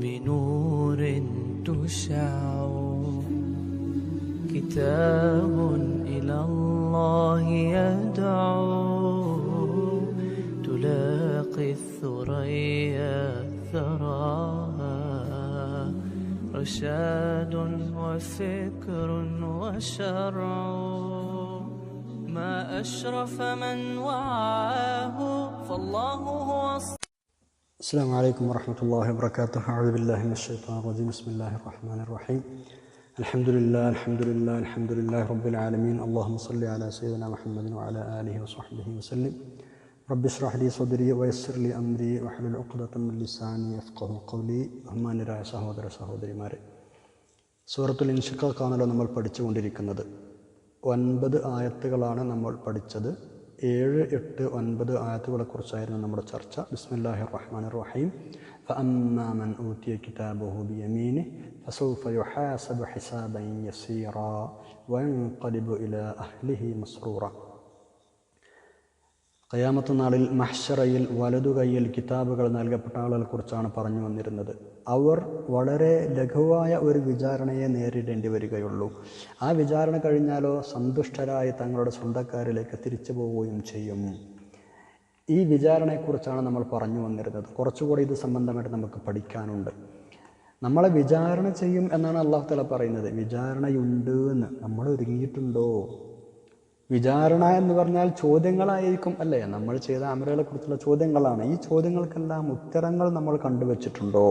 بنور تشع كتاب إلى الله يدعو. تلاقي الثريا ثراها. رشاد وفكر وشرع. ما أشرف من وعاه فالله هو السلام عليكم ورحمة الله وبركاته أعوذ بالله من الشيطان الرجيم بسم الله الرحمن الرحيم الحمد لله الحمد لله الحمد لله رب العالمين اللهم صل على سيدنا محمد وعلى آله وصحبه وسلم رب اشرح لي صدري ويسر لي أمري واحلل عقدة من لساني يفقه قولي ബഹുമാന്യരായ സഹോദര സഹോദരിമാരെ സൂറത്തുൽ ഇൻഷിക്കാണല്ലോ നമ്മൾ പഠിച്ചുകൊണ്ടിരിക്കുന്നത് ഒൻപത് ആയത്തുകളാണ് നമ്മൾ പഠിച്ചത് ഏഴ് എട്ട് ഒൻപത് ആയത്തുകളെക്കുറിച്ചായിരുന്നു നമ്മുടെ ചർച്ച ബിസ്മില്ലാഹി റഹ്മാൻ റഹീം فأما من أوتي كتابه بيمينه فسوف يحاسب حسابا يسيرا وينقلب إلى أهله مسرورا കയാമത്ത് നാളിൽ മഹ്ഷറയിൽ വലതുകൈയിൽ കിതാബുകൾ നൽകപ്പെട്ട ആളുകളെ കുറിച്ചാണ് പറഞ്ഞു വന്നിരുന്നത്. അവർ വളരെ ലഘുവായ ഒരു വിചാരണയെ നേരിടേണ്ടി വരികയുള്ളൂ. ആ വിചാരണ കഴിഞ്ഞാലോ സന്തുഷ്ടരായി തങ്ങളുടെ സ്വന്തക്കാരിലേക്ക് തിരിച്ചു പോവുകയും ചെയ്യും. ഈ വിചാരണയെക്കുറിച്ചാണ് നമ്മൾ പറഞ്ഞു വന്നിരുന്നത്. കുറച്ചുകൂടി ഇത് സംബന്ധമായിട്ട് നമുക്ക് പഠിക്കാനുണ്ട്. നമ്മളെ വിചാരണ ചെയ്യും എന്നാണ് അള്ളാഹു തല പറയുന്നത്. വിചാരണയുണ്ട് എന്ന്. നമ്മൾ ഒരുങ്ങിയിട്ടുണ്ടോ? വിചാരണ എന്ന് പറഞ്ഞാൽ ചോദ്യങ്ങളായിരിക്കും അല്ലേ? നമ്മൾ ചെയ്ത അമരകളെ കുറിച്ചുള്ള ചോദ്യങ്ങളാണ്. ഈ ചോദ്യങ്ങൾക്കെല്ലാം ഉത്തരങ്ങൾ നമ്മൾ കണ്ടുവച്ചിട്ടുണ്ടോ?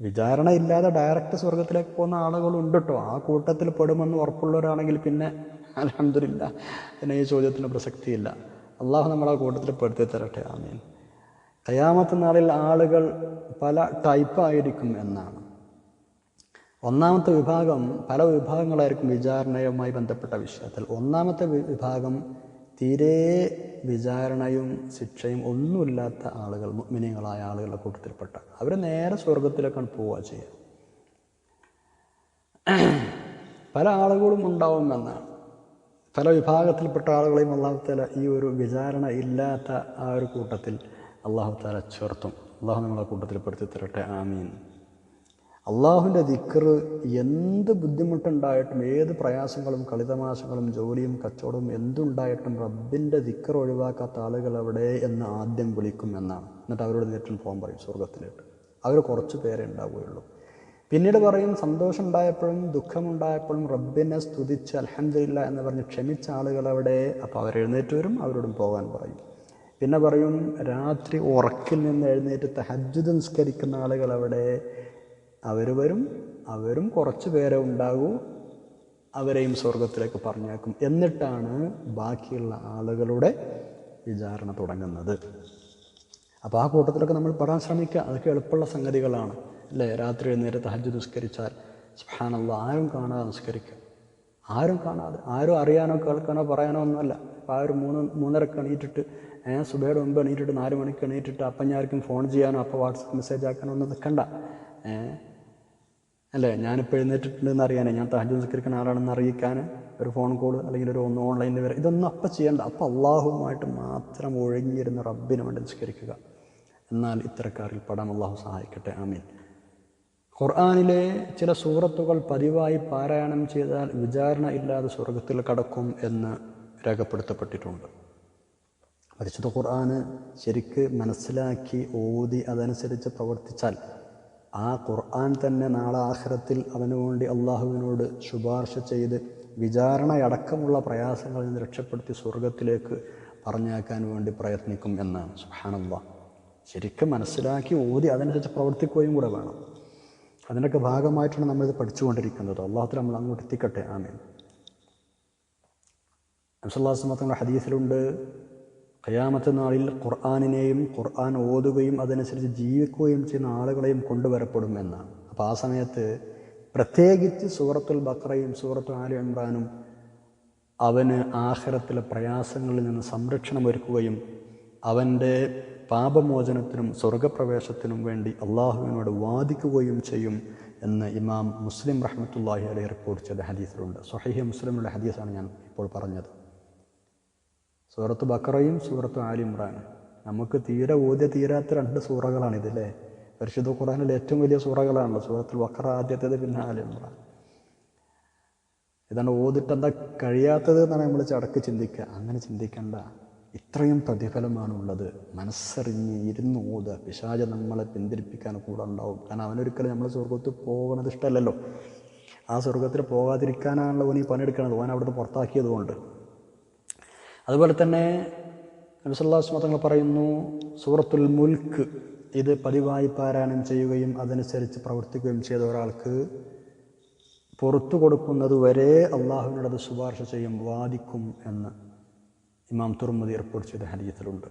വിചാരണ ഇല്ലാതെ ഡയറക്റ്റ് സ്വർഗത്തിലേക്ക് പോകുന്ന ആളുകളുണ്ട് കേട്ടോ ആ കൂട്ടത്തിൽ പെടുമെന്ന് ഉറപ്പുള്ളവരാണെങ്കിൽ പിന്നെ അലഹമില്ല പിന്നെ ഈ ചോദ്യത്തിന് പ്രസക്തിയില്ല. അള്ളാഹു നമ്മളെ കൂട്ടത്തിൽ പെടുത്തി തരട്ടെ. ആമീൻ. കയാമത്ത് നാളിൽ ആളുകൾ പല ടൈപ്പായിരിക്കും എന്നാണ്. ഒന്നാമത്തെ വിഭാഗം പല വിഭാഗങ്ങളായിരിക്കും വിചാരണയുമായി ബന്ധപ്പെട്ട വിഷയത്തിൽ. ഒന്നാമത്തെ വിഭാഗം തീരെ വിചാരണയും ശിക്ഷയും ഒന്നുമില്ലാത്ത ആളുകൾ മിനിങ്ങളായ ആളുകളുടെ കൂട്ടത്തിൽപ്പെട്ട. അവർ നേരെ സ്വർഗത്തിലേക്കാണ് പോവുക ചെയ്യുക. പല ആളുകളും ഉണ്ടാവുമെന്നാണ് പല വിഭാഗത്തിൽപ്പെട്ട ആളുകളെയും അള്ളാഹുത്താല ഈ ഒരു വിചാരണ ഇല്ലാത്ത ആ ഒരു കൂട്ടത്തിൽ അള്ളാഹുത്താല ചേർത്തും. അള്ളാഹു നമ്മളെ കൂട്ടത്തിൽ പെടുത്തി തരട്ടെ. ആമീൻ. അള്ളാഹുവിന്റെ ദിക്കർ എന്ത് ബുദ്ധിമുട്ടുണ്ടായിട്ടും ഏത് പ്രയാസങ്ങളും കളിതമാശങ്ങളും ജോലിയും കച്ചവടവും എന്തുണ്ടായിട്ടും റബ്ബിന്റെ ദിക്കർ ഒഴിവാക്കാത്ത ആളുകൾ അവിടെ എന്ന് ആദ്യം വിളിക്കും എന്നാണ്. എന്നിട്ട് അവരോട് നേരിട്ടും പോകാൻ പറയും സ്വർഗത്തിലേക്ക് അവർ കുറച്ച് പേരെ ഉണ്ടാവുകയുള്ളൂ. പിന്നീട് പറയും സന്തോഷമുണ്ടായപ്പോഴും ദുഃഖമുണ്ടായപ്പോഴും റബ്ബിനെ സ്തുതിച്ച് അലഹമില്ല എന്ന് പറഞ്ഞ് ക്ഷമിച്ച ആളുകൾ അവിടെ അപ്പോൾ അവരെഴുന്നേറ്റ് വരും അവരോടും പോകാൻ പറയും. പിന്നെ പറയും രാത്രി ഉറക്കിൽ നിന്ന് എഴുന്നേറ്റ് തഹജ്ജുദ് നിസ്കരിക്കുന്ന ആളുകൾ അവിടെ അവർ വരും അവരും കുറച്ച് പേരെ ഉണ്ടാകൂ അവരെയും സ്വർഗത്തിലേക്ക് പറഞ്ഞേക്കും എന്നിട്ടാണ് ബാക്കിയുള്ള ആളുകളുടെ വിചാരണ തുടങ്ങുന്നത്. അപ്പോൾ ആ കൂട്ടത്തിലൊക്കെ നമ്മൾ പെടാൻ ശ്രമിക്കുക. അതൊക്കെ എളുപ്പമുള്ള സംഗതികളാണ്. അല്ലേ? രാത്രി നേരത്തെ ഹജ്ജ് നിസ്കരിച്ചാൽ സുഹാനുള്ള ആരും കാണാതെ നിസ്കരിക്കുക. ആരും കാണാതെ ആരും അറിയാനോ കേൾക്കാനോ പറയാനോ ഒന്നുമല്ല. അപ്പോൾ ആ ഒരു മൂന്ന് മൂന്നരക്ക് എണീറ്റിട്ട് ഏഹ് സുബയുടെ മുമ്പ് എണീറ്റിട്ട് നാല് മണിക്ക് എണീറ്റിട്ട് അപ്പം ഞാർക്കും ഫോൺ ചെയ്യാനോ അപ്പോൾ വാട്സപ്പ് മെസ്സേജ് ആക്കാനോ ഒന്നും നിൽക്കണ്ട ഏഹ് അല്ലേ? ഞാനിപ്പോൾ എഴുന്നേറ്റിട്ടുണ്ടെന്ന് അറിയാനേ. ഞാൻ തഹജ് നിസ്കരിക്കുന്ന ആളാണെന്ന് അറിയിക്കാൻ ഒരു ഫോൺ കോൾ അല്ലെങ്കിൽ ഒരു ഒന്ന് ഓൺലൈനിൽ വരെ. ഇതൊന്നും അപ്പം ചെയ്യേണ്ട. അപ്പം അള്ളാഹുവുമായിട്ട് മാത്രം ഒഴുകിയിരുന്ന റബ്ബിന് വേണ്ടി നിസ്കരിക്കുക. എന്നാൽ ഇത്തരക്കാരിൽ പടം അള്ളാഹു സഹായിക്കട്ടെ. ആമീൻ. ഖുർആാനിലെ ചില സൂറത്തുകൾ പതിവായി പാരായണം ചെയ്താൽ വിചാരണ ഇല്ലാതെ സ്വർഗത്തിൽ കടക്കും എന്ന് രേഖപ്പെടുത്തപ്പെട്ടിട്ടുണ്ട്. പരിശുദ്ധ ഖുർആാന് ശരിക്ക് മനസ്സിലാക്കി ഓതി അതനുസരിച്ച് പ്രവർത്തിച്ചാൽ ആ ഖുർആൻ തന്നെ നാളെ ആഹ്രത്തിൽ അവന് വേണ്ടി അള്ളാഹുവിനോട് ശുപാർശ ചെയ്ത് വിചാരണയടക്കമുള്ള പ്രയാസങ്ങളിൽ നിന്ന് രക്ഷപ്പെടുത്തി സ്വർഗത്തിലേക്ക് പറഞ്ഞേക്കാൻ വേണ്ടി പ്രയത്നിക്കും എന്നാണ്. സുഹാനല്ല ശരിക്കും മനസ്സിലാക്കി ഓതി അതനുസരിച്ച് പ്രവർത്തിക്കുകയും കൂടെ വേണം. അതിനൊക്കെ ഭാഗമായിട്ടാണ് നമ്മളിത് പഠിച്ചുകൊണ്ടിരിക്കുന്നത്. അള്ളാഹത്തിൽ നമ്മൾ അങ്ങോട്ട് എത്തിക്കട്ടെ. ആമീൻ. അംസല്ലാസ്മത്തങ്ങളുടെ ഹദീസിലുണ്ട് ഖയാമത്തെ നാളിൽ ഖുർആാനിനെയും ഖുർആൻ ഓതുകയും അതനുസരിച്ച് ജീവിക്കുകയും ചെയ്യുന്ന ആളുകളെയും കൊണ്ടുവരപ്പെടും എന്നാണ്. അപ്പോൾ ആ സമയത്ത് പ്രത്യേകിച്ച് സൂറത്തുൽ ബക്രയും സൂറത്തുൽ ആലി ഇമ്രാനും അവന് ആഹരത്തിലെ പ്രയാസങ്ങളിൽ നിന്ന് സംരക്ഷണം ഒരുക്കുകയും അവന്റെ പാപമോചനത്തിനും സ്വർഗപ്രവേശത്തിനും വേണ്ടി അള്ളാഹുവിനോട് വാദിക്കുകയും ചെയ്യും എന്ന് ഇമാം മുസ്ലിം റഹ്മത്തുല്ലാഹി അലൈഹി റിപ്പോർട്ട് ചെയ്ത ഹദീസിലുണ്ട്. സൊഹൈഹി മുസ്ലിമുള്ള ഹദീസാണ് ഞാൻ ഇപ്പോൾ പറഞ്ഞത്. സൂറത്ത് ബക്കറയും സൂറത്ത് ആലിമ്രാനും നമുക്ക് തീരെ ഓദ്യ തീരാത്ത രണ്ട് സൂറകളാണ് സൂറകളാണിതല്ലേ? പരിശുദ്ധ ഖുറാനിലെ ഏറ്റവും വലിയ സൂറകളാണല്ലോ സൂറത്തിൽ ബക്കറ ആദ്യത്തേത് പിന്നെ ആലിമ്രാൻ ഇതാണ് ഓതിട്ട് എന്താ കഴിയാത്തത് എന്നാണ് നമ്മൾ ചടക്ക് ചിന്തിക്കുക. അങ്ങനെ ചിന്തിക്കണ്ട. ഇത്രയും പ്രതിഫലമാണ് ഉള്ളത് മനസ്സറിഞ്ഞ് ഇരുന്ന് ഓതുക. പിശാച നമ്മളെ പിന്തിരിപ്പിക്കാൻ കൂടെ ഉണ്ടാവും. കാരണം അവനൊരിക്കലും നമ്മൾ സ്വർഗത്തിൽ പോകണത് ഇഷ്ടമല്ലല്ലോ. ആ സ്വർഗത്തിൽ പോകാതിരിക്കാനാണല്ലോ ഓൻ പണിയെടുക്കണത്. ഓൻ അവിടുന്ന് പുറത്താക്കിയത് കൊണ്ട് അതുപോലെ തന്നെ നബിസല്ലാസ്മ തങ്ങൾ പറയുന്നു സൂറത്തുൽ മുൽക്ക് ഇത് പതിവായി പാരായണം ചെയ്യുകയും അതനുസരിച്ച് പ്രവർത്തിക്കുകയും ചെയ്ത ഒരാൾക്ക് പുറത്തു കൊടുക്കുന്നത് വരെ അള്ളാഹുവിനോട് അത് ശുപാർശ ചെയ്യും വാദിക്കും എന്ന് ഇമാം തുറമുദി റിപ്പോർട്ട് ചെയ്ത ഹരീത്തിലുണ്ട്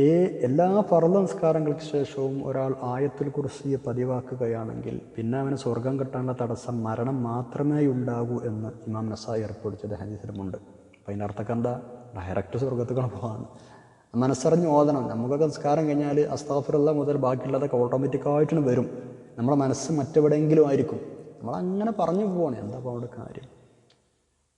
ഈ എല്ലാ ഫർദംസ്കാരങ്ങൾക്ക് ശേഷവും ഒരാൾ ആയത്തിൽ കുറിച്ച് പതിവാക്കുകയാണെങ്കിൽ പിന്നെ അവന് സ്വർഗം കിട്ടാനുള്ള തടസ്സം മരണം മാത്രമേ ഉണ്ടാകൂ എന്ന് ഇമാം നസായി റിപ്പോർട്ട് ചെയ്ത അപ്പോൾ അപ്പം അതിന്റെ അർത്ഥമൊക്കെ എന്താ? ഡയറക്റ്റ് സ്വർഗത്തുകൾ പോകാണ് മനസ്സറിഞ്ഞ് ഓതണം. നമുക്കൊക്കെ സംസ്കാരം കഴിഞ്ഞാൽ അസ്താഫുറുള്ള മുതൽ ബാക്കിയുള്ളതൊക്കെ ഓട്ടോമാറ്റിക്കായിട്ടും വരും. നമ്മുടെ മനസ്സ് മറ്റെവിടെയെങ്കിലും ആയിരിക്കും. നമ്മളങ്ങനെ പറഞ്ഞു പോവാണ്. എന്താ അപ്പോൾ അവിടെ കാര്യം?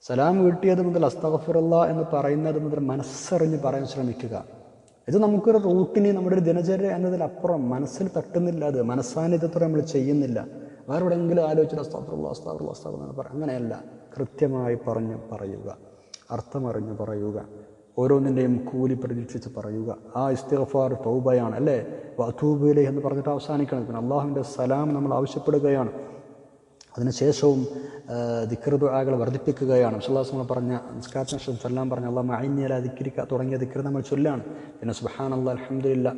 സലാം വീട്ടിയത് മുതൽ അസ്താഫുറുള്ള എന്ന് പറയുന്നത് മുതൽ മനസ്സറിഞ്ഞ് പറയാൻ ശ്രമിക്കുക. ഇത് നമുക്കൊരു റൂട്ടിന് നമ്മുടെ ഒരു ദിനചര്യ എന്നതിലപ്പുറം മനസ്സിൽ തട്ടുന്നില്ല അത്. മനസ്സാന്നിധ്യത്തോടെ നമ്മൾ ചെയ്യുന്നില്ല. വേറെ എവിടെയെങ്കിലും ആലോചിച്ചിട്ട് അസ്താഫുള്ള അസ്താഫുള്ള അസ്താഫ് എന്ന് പറയും അങ്ങനെയല്ല. കൃത്യമായി പറഞ്ഞ് പറയുക. അർത്ഥമറിഞ്ഞ് പറയുക. ഓരോന്നിന്റെയും കൂലി പ്രതീക്ഷിച്ച് പറയുക. ആ ഇസ്തിഗ്ഫാർ തൗബയാണ്. അല്ലേ? വധൂബിലെ എന്ന് പറഞ്ഞിട്ട് അവസാനിക്കണം. പിന്നെ അള്ളാഹുവിന്റെ സലാം നമ്മൾ ആവശ്യപ്പെടുകയാണ്. അതിനുശേഷവും ദിക്കൃദുആകൾ വർദ്ധിപ്പിക്കുകയാണ്. സുല്ലാസ്മ പറഞ്ഞ നിസ്കാരത്തിന് ശേഷം ചൊല്ലാൻ പറഞ്ഞ അള്ളാഹ് മൈന്യല ദിക്കരിക്ക തുടങ്ങിയ ദിക്കർ നമ്മൾ ചൊല്ലാണ്. പിന്നെ സുബഹാൻ അള്ളാഹ് അലഹമില്ല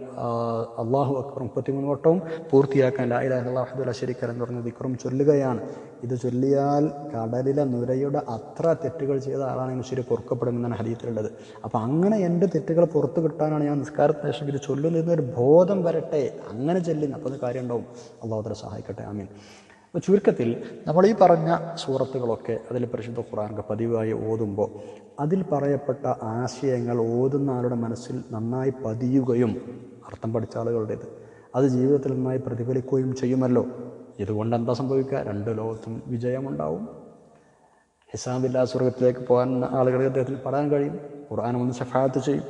അള്ളാഹു അക്ബർ മുപ്പത്തിമൂന്ന് വട്ടവും പൂർത്തിയാക്കാൻ ലായി ഇലാഹ ഇല്ലല്ലാഹു വഹ്ദഹു ലാ ശരീക ലഹു എന്ന് പറഞ്ഞ ദിക്കറും ചൊല്ലുകയാണ്. ഇത് ചൊല്ലിയാൽ കടലിലെ നുരയുടെ അത്ര തെറ്റുകൾ ചെയ്ത ആളാണെങ്കിൽ ശരി പൊറുക്കപ്പെടുമെന്നാണ് ഹരിയത്തിലുള്ളത് അപ്പോൾ അങ്ങനെ എന്റെ തെറ്റുകൾ പുറത്തു കിട്ടാനാണ് ഞാൻ നിസ്കാരത്തിന് ശേഷം ഇത് ചൊല്ലുന്നൊരു ബോധം വരട്ടെ. അങ്ങനെ ചൊല്ലുന്ന അപ്പോൾ അത് കാര്യം ഉണ്ടാവും അള്ളാഹു തല സഹായിക്കട്ടെ. ആമീൻ. അപ്പോൾ ചുരുക്കത്തിൽ നമ്മൾ ഈ പറഞ്ഞ സൂറത്തുകളൊക്കെ അതിൽ പരിശുദ്ധ ഖുറാനൊക്കെ പതിവായി ഓതുമ്പോൾ അതിൽ പറയപ്പെട്ട ആശയങ്ങൾ ഓതുന്ന ആളുടെ മനസ്സിൽ നന്നായി പതിയുകയും അർത്ഥം പഠിച്ച ആളുകളുടേത്. അത് ജീവിതത്തിൽ നന്നായി പ്രതിഫലിക്കുകയും ചെയ്യുമല്ലോ. ഇതുകൊണ്ട് എന്താ സംഭവിക്കുക? രണ്ട് ലോകത്തും വിജയമുണ്ടാവും. ഹിസാബില്ലാ സ്വർഗത്തിലേക്ക് പോകാൻ ആളുകളെ അദ്ദേഹത്തിന് പറയാൻ കഴിയും. ഖുർആൻ ഒന്ന് സഫാത്ത് ചെയ്യും.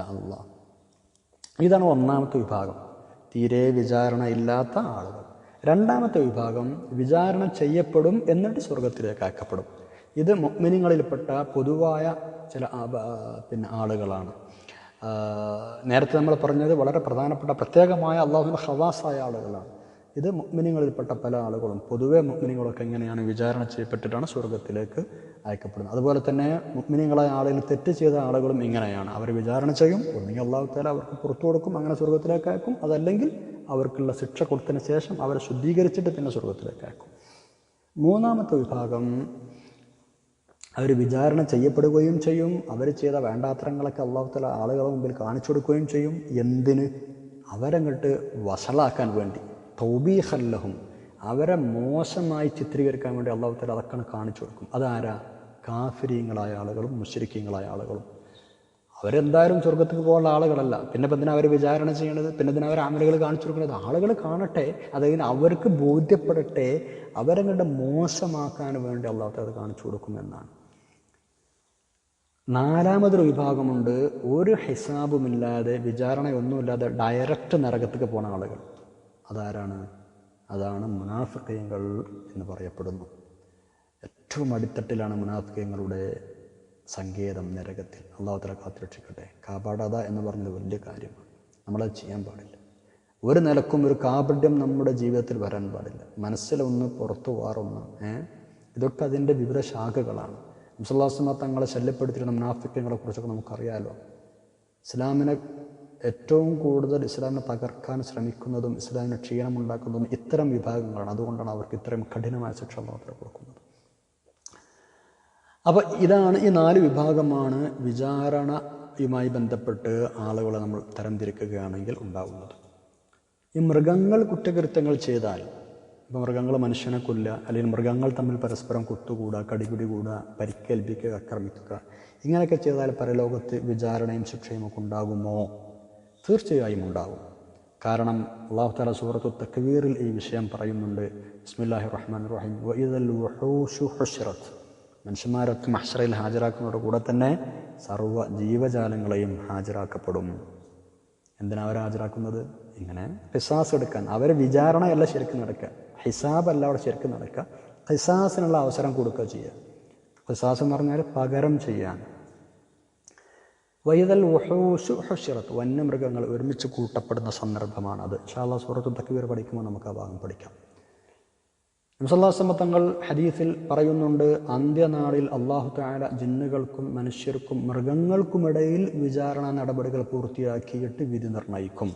അല്ലാ ഇതാണ് ഒന്നാമത്തെ വിഭാഗം. തീരെ വിചാരണ ഇല്ലാത്ത ആളുകൾ. രണ്ടാമത്തെ വിഭാഗം വിചാരണ ചെയ്യപ്പെടും എന്നിട്ട് സ്വർഗത്തിലേക്ക് അയക്കപ്പെടും ഇത് മിനിങ്ങളിൽപ്പെട്ട പൊതുവായ ചില പിന്നെ ആളുകളാണ്. നേരത്തെ നമ്മൾ പറഞ്ഞത് വളരെ പ്രധാനപ്പെട്ട പ്രത്യേകമായ അള്ളാഹുവിന്റെ ഹവാസായ ആളുകളാണ്. ഇത് മുഗ്മിനിങ്ങളിൽപ്പെട്ട പല ആളുകളും പൊതുവേ മുഗ്മിനികളൊക്കെ എങ്ങനെയാണ് വിചാരണ ചെയ്യപ്പെട്ടിട്ടാണ് സ്വർഗത്തിലേക്ക് അയക്കപ്പെടുന്നത്. അതുപോലെ തന്നെ മുഗ്മിനികളായ ആളുകൾ തെറ്റ് ചെയ്ത ആളുകളും ഇങ്ങനെയാണ്. അവർ വിചാരണ ചെയ്യും ഒന്നുകിൽ അള്ളാഹു താല അവർക്ക് പുറത്തു കൊടുക്കും അങ്ങനെ സ്വർഗത്തിലേക്ക് അയക്കും. അതല്ലെങ്കിൽ അവർക്കുള്ള ശിക്ഷ കൊടുത്തതിന് ശേഷം അവരെ ശുദ്ധീകരിച്ചിട്ട് പിന്നെ സ്വർഗത്തിലേക്ക് അയക്കും. മൂന്നാമത്തെ വിഭാഗം അവർ വിചാരണ ചെയ്യപ്പെടുകയും ചെയ്യും. അവർ ചെയ്ത വേണ്ടാത്തരങ്ങളൊക്കെ അള്ളാഹുത്തല ആളുകളെ മുമ്പിൽ കാണിച്ചു കൊടുക്കുകയും ചെയ്യും. എന്തിന്? അവരങ്ങോട്ട് വഷളാക്കാൻ വേണ്ടി. തൗബീഹല്ലഹും അവരെ മോശമായി ചിത്രീകരിക്കാൻ വേണ്ടി അള്ളാഹുത്തല അതൊക്കെയാണ് അതൊക്കെ കാണിച്ചു കൊടുക്കും. അതാരാ? കാഫിരീങ്ങളായ ആളുകളും മുഷരിക്കങ്ങളായ ആളുകളും. അവരെന്തായാലും സ്വർഗത്തിൽ പോകാനുള്ള ആളുകളല്ല. പിന്നെ എന്തിനാ അവർ വിചാരണ ചെയ്യണത്? പിന്നെ എന്തിനാ അവർ ആമലുകൾ കാണിച്ചു കൊടുക്കുന്നത് ആളുകൾ കാണട്ടെ. അതായത് അവർക്ക് ബോധ്യപ്പെടട്ടെ. അവരങ്ങളുടെ മോശമാക്കാൻ വേണ്ടി അള്ളാഹു അത് കാണിച്ചു കൊടുക്കുമെന്നാണ്. നാലാമതൊരു വിഭാഗമുണ്ട്. ഒരു ഹിസാബുമില്ലാതെ വിചാരണയൊന്നുമില്ലാതെ ഡയറക്റ്റ് നരകത്തേക്ക് പോണ ആളുകൾ. അതാരാണ്? അതാണ് മുനാഫിക്കയങ്ങൾ എന്ന് പറയപ്പെടുന്നു. ഏറ്റവും അടിത്തട്ടിലാണ് മുനാഫിക്കയങ്ങളുടെ സങ്കേതം നരകത്തിൽ. അള്ളാഹുത്തല കാത്തുരക്ഷിക്കട്ടെ. കാപാടാത എന്ന് പറഞ്ഞത് വലിയ കാര്യമാണ്. നമ്മളത് ചെയ്യാൻ പാടില്ല. ഒരു നിലക്കും ഒരു കാപഢ്യം നമ്മുടെ ജീവിതത്തിൽ വരാൻ പാടില്ല. മനസ്സിലൊന്ന് പുറത്തു ഏഹ് ഇതൊക്കെ അതിന്റെ വിവിധ ശാഖകളാണ്. മുസല്ലാസ്മ തങ്ങളെ ശല്യപ്പെടുത്തിയിരുന്ന മുനാഫിക്കങ്ങളെ കുറിച്ചൊക്കെ നമുക്കറിയാലോ. ഇസ്ലാമിനെ ഏറ്റവും കൂടുതൽ ഇസ്ലാമിനെ തകർക്കാൻ ശ്രമിക്കുന്നതും ഇസ്ലാമിന് ക്ഷീണമുണ്ടാക്കുന്നതും ഇത്തരം വിഭാഗങ്ങളാണ്. അതുകൊണ്ടാണ് അവർക്ക് ഇത്രയും കഠിനമായ ശിക്ഷ മാത്രം കൊടുക്കുന്നത്. അപ്പോൾ ഇതാണ് ഈ നാല് വിഭാഗമാണ് വിചാരണയുമായി ബന്ധപ്പെട്ട് ആളുകളെ നമ്മൾ തരംതിരിക്കുകയാണെങ്കിൽ ഉണ്ടാവുന്നത്. ഈ മൃഗങ്ങൾ കുറ്റകൃത്യങ്ങൾ ചെയ്താൽ ഇപ്പോൾ മൃഗങ്ങൾ മനുഷ്യനെ കൊല്ലുക അല്ലെങ്കിൽ മൃഗങ്ങൾ തമ്മിൽ പരസ്പരം കുത്തുകൂടുക കടിപിടി കൂടുക പരിക്കേൽപ്പിക്കുക ആക്രമിക്കുക ഇങ്ങനെയൊക്കെ ചെയ്താൽ പരലോകത്ത് വിചാരണയും ശിക്ഷയും ഒക്കെ ഉണ്ടാകുമോ? തീർച്ചയായും ഉണ്ടാകും. കാരണം അള്ളാഹു താല സൂറത്തു തക്വീറിൽ ഈ വിഷയം പറയുന്നുണ്ട്. ബിസ്മില്ലാഹി റഹ്മാൻ റഹീം. മനുഷ്യന്മാരൊക്കെ മഹ്ഷറയിൽ ഹാജരാക്കുന്നതോട് കൂടെ തന്നെ സർവ ജീവജാലങ്ങളെയും ഹാജരാക്കപ്പെടും. എന്തിനാ അവർ ഹാജരാക്കുന്നത്? ഇങ്ങനെ ഹിസാസ് എടുക്കാൻ. അവരെ വിചാരണയല്ല ശരിക്കും നടക്കുക. ഹിസാബല്ല അവിടെ ശരിക്കും നടക്കുക. ഹിസാസിനുള്ള അവസരം കൊടുക്കുക ചെയ്യുക. ഹിസാസ് എന്ന് പറഞ്ഞാൽ പകരം ചെയ്യാൻ വൈതൽ വഹൂഷു ഹുഷിറത്ത് വന്യമൃഗങ്ങൾ ഒരുമിച്ച് കൂട്ടപ്പെടുന്ന സന്ദർഭമാണ് അത് ഷാല്ലാ സൂറത്തു തക്വീർ പഠിക്കുമ്പോൾ നമുക്ക് ആ ഭാഗം പഠിക്കാം. നബ്സല്ലാസ്മ തങ്ങൾ ഹദീസിൽ പറയുന്നുണ്ട് അന്ത്യനാളിൽ അള്ളാഹു താല ജിന്നുകൾക്കും മനുഷ്യർക്കും മൃഗങ്ങൾക്കുമിടയിൽ വിചാരണ നടപടികൾ പൂർത്തിയാക്കിയിട്ട് വിധി നിർണയിക്കും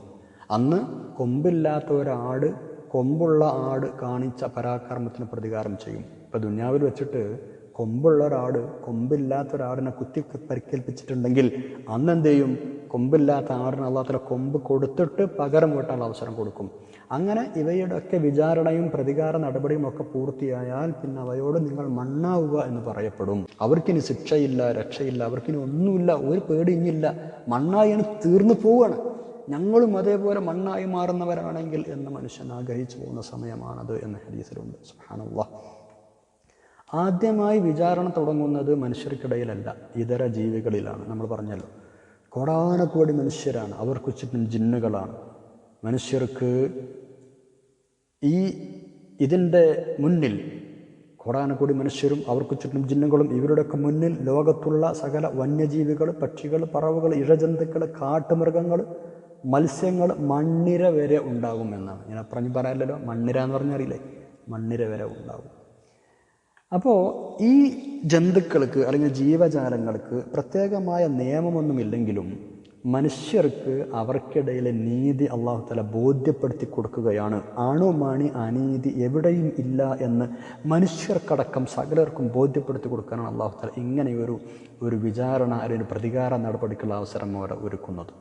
അന്ന് കൊമ്പില്ലാത്ത ഒരാട് കൊമ്പുള്ള ആട് കാണിച്ച പരാക്രമത്തിന് പ്രതികാരം ചെയ്യും. ഇപ്പം ദുന്യാവിൽ വെച്ചിട്ട് കൊമ്പുള്ള ഒരാട് കൊമ്പില്ലാത്ത ഒരാടിനെ കുത്തി പരിക്കേൽപ്പിച്ചിട്ടുണ്ടെങ്കിൽ അന്ന് എന്ത് ചെയ്യും കൊമ്പില്ലാത്ത ആടിന് അള്ളാഹത്തിലെ കൊമ്പ് കൊടുത്തിട്ട് പകരം വീട്ടാനുള്ള അവസരം കൊടുക്കും. അങ്ങനെ ഇവയുടെയൊക്കെ വിചാരണയും പ്രതികാര നടപടിയും ഒക്കെ പൂർത്തിയായാൽ പിന്നെ അവയോട് നിങ്ങൾ മണ്ണാവുക എന്ന് പറയപ്പെടും. അവർക്കിനി ശിക്ഷയില്ല രക്ഷയില്ല അവർക്കിനി ഒന്നുമില്ല ഒരു പേടിയില്ല മണ്ണായി തീർന്നു പോവുകയാണ് ഞങ്ങളും അതേപോലെ മണ്ണായി മാറുന്നവരാണെങ്കിൽ എന്ന് മനുഷ്യൻ ആഗ്രഹിച്ചു പോകുന്ന സമയമാണത് എന്ന് ഹരീസിലുണ്ട് സുഹാനുള്ള ആദ്യമായി വിചാരണ തുടങ്ങുന്നത് മനുഷ്യർക്കിടയിലല്ല ഇതര ജീവികളിലാണ്. നമ്മൾ പറഞ്ഞല്ലോ കോടാനക്കോടി മനുഷ്യരാണ്. അവർക്ക് ചുറ്റും ജിന്നുകളാണ്. മനുഷ്യർക്ക് ഈ ഇതിന്റെ മുന്നിൽ കോടാനക്കോടി മനുഷ്യരും അവർക്ക് ചുറ്റും ജിന്നുകളും ഇവരുടെയൊക്കെ മുന്നിൽ ലോകത്തുള്ള സകല വന്യജീവികൾ പക്ഷികൾ പറവുകൾ ഇഴജന്തുക്കൾ കാട്ടുമൃഗങ്ങൾ മത്സ്യങ്ങൾ മണ്ണിര വരെ ഉണ്ടാകുമെന്നാണ്. ഞാൻ പറഞ്ഞു പറയാനല്ലോ മണ്ണിര എന്ന് പറഞ്ഞറിയില്ലേ മണ്ണിര വരെ ഉണ്ടാകും. അപ്പോൾ ഈ ജന്തുക്കൾക്ക് അല്ലെങ്കിൽ ജീവജാലങ്ങൾക്ക് പ്രത്യേകമായ നിയമമൊന്നുമില്ലെങ്കിലും മനുഷ്യർക്ക് അവർക്കിടയിലെ നീതി അള്ളാഹു തല ബോധ്യപ്പെടുത്തി കൊടുക്കുകയാണ്. ആണുമാണി അനീതി എവിടെയും ഇല്ല എന്ന് മനുഷ്യർക്കടക്കം സകലർക്കും ബോധ്യപ്പെടുത്തി കൊടുക്കാനാണ് അള്ളാഹു തല ഇങ്ങനെയൊരു ഒരു വിചാരണ അല്ലെങ്കിൽ പ്രതികാര നടപടിക്കുള്ള അവസരം അവരെ ഒരുക്കുന്നത്.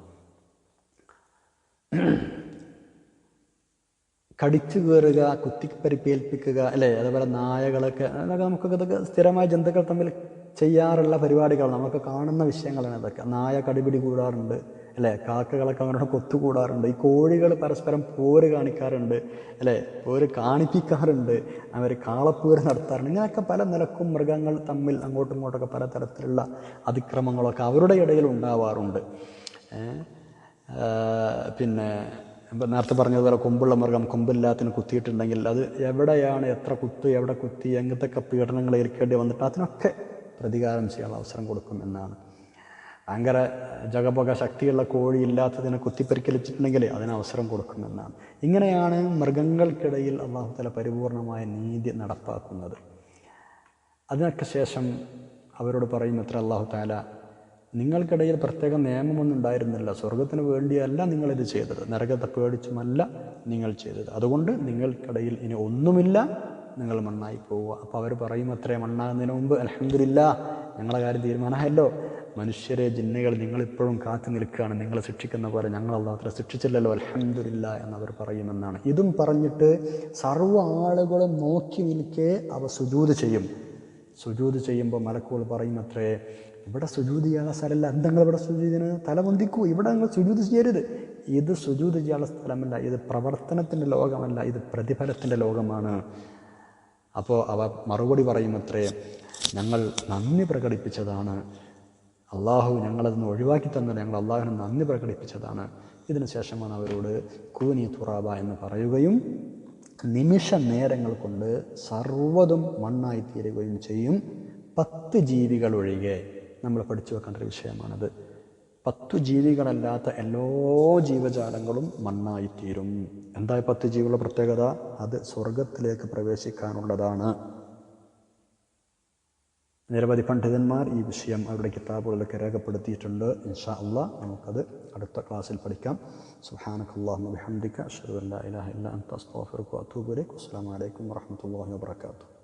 കടിച്ചു കയറുക കുത്തിപ്പരിപ്പേൽപ്പിക്കുക അല്ലേ? അതുപോലെ നായകളൊക്കെ അതൊക്കെ നമുക്കൊക്കെ ഇതൊക്കെ സ്ഥിരമായ ജന്തുക്കൾ തമ്മിൽ ചെയ്യാറുള്ള പരിപാടികളാണ് നമുക്ക് കാണുന്ന വിഷയങ്ങളാണ് ഇതൊക്കെ. നായ കടിപിടി കൂടാറുണ്ട് അല്ലേ? കാക്കകളൊക്കെ അവരുടെ കൊത്തു കൂടാറുണ്ട്. ഈ കോഴികൾ പരസ്പരം പോര് കാണിക്കാറുണ്ട് അല്ലേ? പോര് കാണിപ്പിക്കാറുണ്ട്. അവർ കാളപ്പൂര് നടത്താറുണ്ട്. ഇങ്ങനെയൊക്കെ പല നിലക്കും മൃഗങ്ങൾ തമ്മിൽ അങ്ങോട്ടും ഇങ്ങോട്ടൊക്കെ പലതരത്തിലുള്ള അതിക്രമങ്ങളൊക്കെ അവരുടെ ഇടയിൽ ഉണ്ടാവാറുണ്ട്. പിന്നെ ഇപ്പം നേരത്തെ പറഞ്ഞതുപോലെ കൊമ്പുള്ള മൃഗം കൊമ്പില്ലാത്തിന് കുത്തിയിട്ടുണ്ടെങ്കിൽ അത് എവിടെയാണ് എത്ര കുത്തി എവിടെ കുത്തി എങ്ങനത്തെയൊക്കെ പീഡനങ്ങൾ ഏൽക്കേണ്ടി വന്നിട്ട് അതിനൊക്കെ പ്രതികാരം ചെയ്യാനുള്ള അവസരം കൊടുക്കും എന്നാണ്. ഭയങ്കര ജഗപക ശക്തിയുള്ള കോഴി ഇല്ലാത്തതിനെ കുത്തിപ്പരിക്കലിച്ചിട്ടുണ്ടെങ്കിൽ അതിന് അവസരം കൊടുക്കുമെന്നാണ് ഇങ്ങനെയാണ് മൃഗങ്ങൾക്കിടയിൽ അള്ളാഹുത്തല പരിപൂർണമായ നീതി നടപ്പാക്കുന്നത്. അതിനൊക്കെ ശേഷം അവരോട് പറയും എത്ര അള്ളാഹു താല നിങ്ങൾക്കിടയിൽ പ്രത്യേക നിയമമൊന്നും ഉണ്ടായിരുന്നില്ല. സ്വർഗത്തിന് വേണ്ടിയല്ല നിങ്ങളിത് ചെയ്തത്. നരകത്തെ പേടിച്ചുമല്ല നിങ്ങൾ ചെയ്തത്. അതുകൊണ്ട് നിങ്ങൾക്കിടയിൽ ഇനി ഒന്നുമില്ല. നിങ്ങൾ മണ്ണായി പോവുക. അപ്പോൾ അവർ പറയും അത്രേ മണ്ണാകുന്നതിന് മുമ്പ് അലഹമില്ല ഞങ്ങളെ കാര്യം തീരുമാനമായല്ലോ. മനുഷ്യരെ ജിന്നുകൾ നിങ്ങളിപ്പോഴും കാത്തു നിൽക്കുകയാണ്. നിങ്ങളെ ശിക്ഷിക്കുന്ന പോലെ ഞങ്ങൾ അത്ര ശിക്ഷിച്ചില്ലല്ലോ. അലഹമില്ല എന്നവർ പറയുമെന്നാണ്. ഇതും പറഞ്ഞിട്ട് സർവ ആളുകളും നോക്കി നിൽക്കേ അവ സുജൂത് ചെയ്യും. സുജൂത് ചെയ്യുമ്പോൾ മലക്കുകൾ പറയും അത്രേ ഇവിടെ സുജൂത് ചെയ്യാനുള്ള സ്ഥലമല്ല. എന്തെങ്കിലും ഇവിടെ സുജൂതിന് തല പൊന്തിക്കൂ. ഇവിടെ നിങ്ങൾ സുജൂത് ചെയ്യരുത്. ഇത് സുജൂത് ചെയ്യാനുള്ള സ്ഥലമല്ല. ഇത് പ്രവർത്തനത്തിന്റെ ലോകമല്ല. ഇത് പ്രതിഫലത്തിന്റെ ലോകമാണ്. അപ്പോൾ അവ മറുപടി പറയും അത്രേ ഞങ്ങൾ നന്ദി പ്രകടിപ്പിച്ചതാണ്. അള്ളാഹു ഞങ്ങളതിന് ഒഴിവാക്കി തന്നത് ഞങ്ങൾ അള്ളാഹുവിന് നന്ദി പ്രകടിപ്പിച്ചതാണ്. ഇതിനു ശേഷമാണ് അവരോട് കൂനി തുറാബ എന്ന് പറയുകയും നിമിഷ നേരങ്ങൾ കൊണ്ട് സർവതും മണ്ണായിത്തീരുകയും ചെയ്യും. പത്ത് ജീവികൾ ഒഴികെ. നമ്മൾ പഠിച്ചു വെക്കേണ്ട ഒരു വിഷയമാണത്. പത്തു ജീവികളല്ലാത്ത എല്ലാ ജീവജാലങ്ങളും മണ്ണായിത്തീരും. എന്താ പത്ത് ജീവികളുടെ പ്രത്യേകത? അത് സ്വർഗത്തിലേക്ക് പ്രവേശിക്കാനുള്ളതാണ്. നിരവധി പണ്ഡിതന്മാർ ഈ വിഷയം അവരുടെ കിതാബുകളിലൊക്കെ രേഖപ്പെടുത്തിയിട്ടുണ്ട്. ഇൻഷാ അള്ളാ നമുക്കത് അടുത്ത ക്ലാസ്സിൽ പഠിക്കാം. സുഹാനക്കല്ലാഹു ബിഹംദിക അഷ്ഹദു അൻ ലാ ഇലാഹ ഇല്ല അലൈക്കും വറഹ്മത്തുള്ളാഹി വബറകാതുഹു